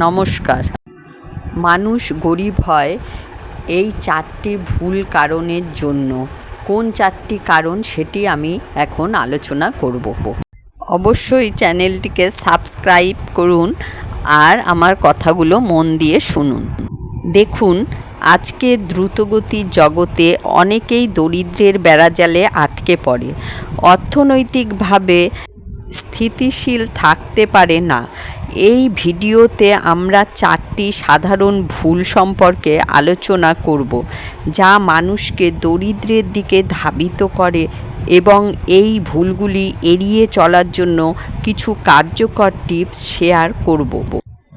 নমস্কার। মানুষ গরিব হয় এই চারটি ভুল কারণের জন্য। কোন চারটি কারণ সেটি আমি এখন আলোচনা করব। অবশ্যই চ্যানেলটিকে সাবস্ক্রাইব করুন আর আমার কথাগুলো মন দিয়ে শুনুন। দেখুন, আজকে দ্রুতগতির জগতে অনেকেই দরিদ্রের বেড়াজালে আটকে পড়ে। অর্থনৈতিকভাবে স্থিতিশীল থাকতে পারে না। এই ভিডিওতে আমরা চারটি সাধারণ ভুল সম্পর্কে আলোচনা করব, যা মানুষকে দরিদ্রের দিকে ধাবিত করে এবং এই ভুলগুলি এড়িয়ে চলার জন্য কিছু কার্যকর টিপস শেয়ার করব।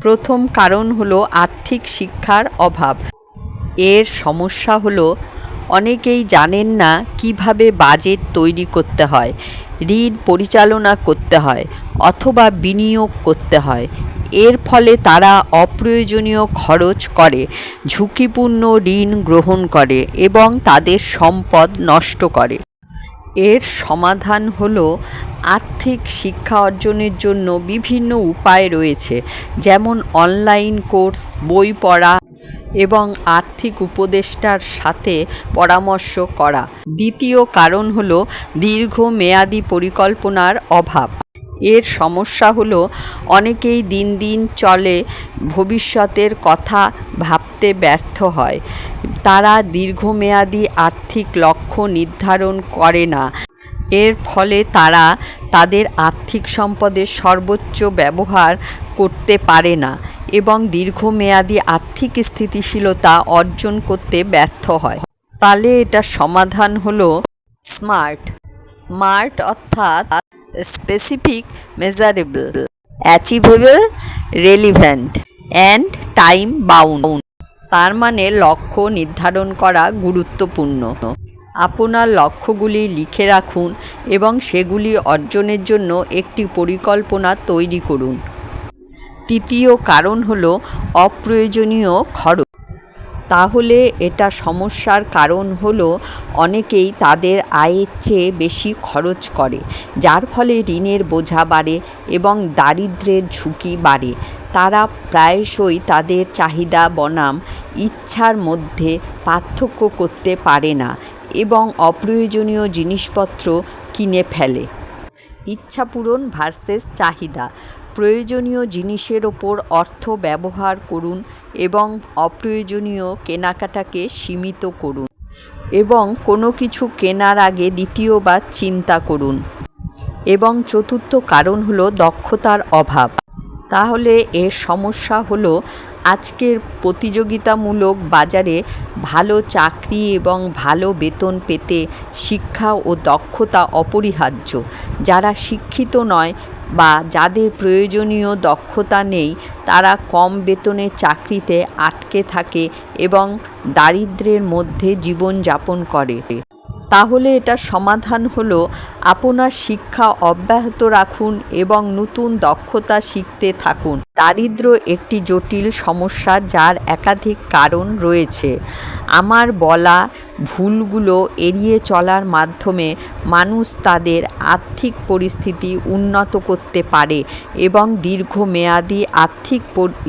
প্রথম কারণ হলো আর্থিক শিক্ষার অভাব। এর সমস্যা হলো, অনেকেই জানেন না কীভাবে বাজেট তৈরি করতে হয়। ঋণ পরিচালনা করতে হয় অথবা বিনিয়োগ করতে হয়। এর ফলে তারা অপ্রয়োজনীয় খরচ করে, ঝুঁকিপূর্ণ ঋণ গ্রহণ করে এবং তাদের সম্পদ নষ্ট করে। এর সমাধান হলো আর্থিক শিক্ষা অর্জনের জন্য বিভিন্ন উপায় রয়েছে, যেমন অনলাইন কোর্স, বই পড়া এবং আর্থিক উপদেষ্টার সাথে পরামর্শ করা। দ্বিতীয় কারণ হল দীর্ঘমেয়াদী পরিকল্পনার অভাব। এর সমস্যা হলো অনেকেই দিন দিন চলে, ভবিষ্যতের কথা ভাবতে ব্যর্থ হয়। তারা দীর্ঘমেয়াদী আর্থিক লক্ষ্য নির্ধারণ করে না। এর ফলে তারা তাদের আর্থিক সম্পদের সর্বোচ্চ ব্যবহার করতে পারে না। এবং দীর্ঘমেয়াদী আর্থিক স্থিতিশীলতা অর্জন করতে ব্যর্থ হয়। তাহলে এটা সমাধান হলো স্মার্ট। স্মার্ট অর্থাৎ specific measurable achievable relevant and time bound তার মানে লক্ষ্য নির্ধারণ করা গুরুত্বপূর্ণ। আপনার লক্ষ্যগুলি লিখে রাখুন এবং সেগুলি অর্জনের জন্য একটি পরিকল্পনা তৈরি করুন। তৃতীয় কারণ হলো অপ্রয়োজনীয় খরচ। তাহলে এটা সমস্যার কারণ হলো অনেকেই তাদের আয়ের চেয়ে বেশি খরচ করে, যার ফলে ঋণের বোঝা বাড়ে এবং দারিদ্র্যের ঝুঁকি বাড়ে। তারা প্রায়শই তাদের চাহিদা, বনাম, ইচ্ছার মধ্যে পার্থক্য করতে পারে না এবং অপ্রয়োজনীয় জিনিসপত্র কিনে ফেলে। ইচ্ছা পূরণ ভার্সেস চাহিদা। প্রয়োজনীয় জিনিসের ওপর অর্থ ব্যবহার করুন এবং অপ্রয়োজনীয় কেনাকাটাকে সীমিত করুন এবং কোনো কিছু কেনার আগে দ্বিতীয়বার চিন্তা করুন। এবং চতুর্থ কারণ হলো দক্ষতার অভাব। তাহলে এর সমস্যা হলো আজকের প্রতিযোগিতামূলক বাজারে ভালো চাকরি এবং ভালো বেতন পেতে শিক্ষা ও দক্ষতা অপরিহার্য। যারা শিক্ষিত নয় বা যাদের প্রয়োজনীয় দক্ষতা নেই, তারা কম বেতনের চাকরিতে আটকে থাকে এবং দারিদ্র্যের মধ্যে জীবনযাপন করে। তাহলে এটা সমাধান হলো, আপনার শিক্ষা অব্যাহত রাখুন এবং নতুন দক্ষতা শিখতে থাকুন। দারিদ্র্য একটি জটিল সমস্যা যার একাধিক কারণ রয়েছে। আমার বলা ভুলগুলো এড়িয়ে চলার মাধ্যমে মানুষ তাদের আর্থিক পরিস্থিতি উন্নত করতে পারে এবং দীর্ঘমেয়াদী আর্থিক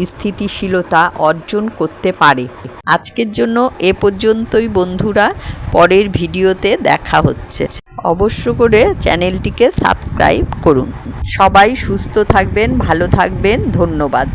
স্থিতিশীলতা অর্জন করতে পারে। আজকের জন্য এ পর্যন্তই বন্ধুরা, পরের ভিডিওতে দেখা হচ্ছে। অবশ্য করে চ্যানেলটিকে সাবস্ক্রাইব করুন। সবাই সুস্থ থাকবেন ভালো থাকবেন ধন্যবাদ।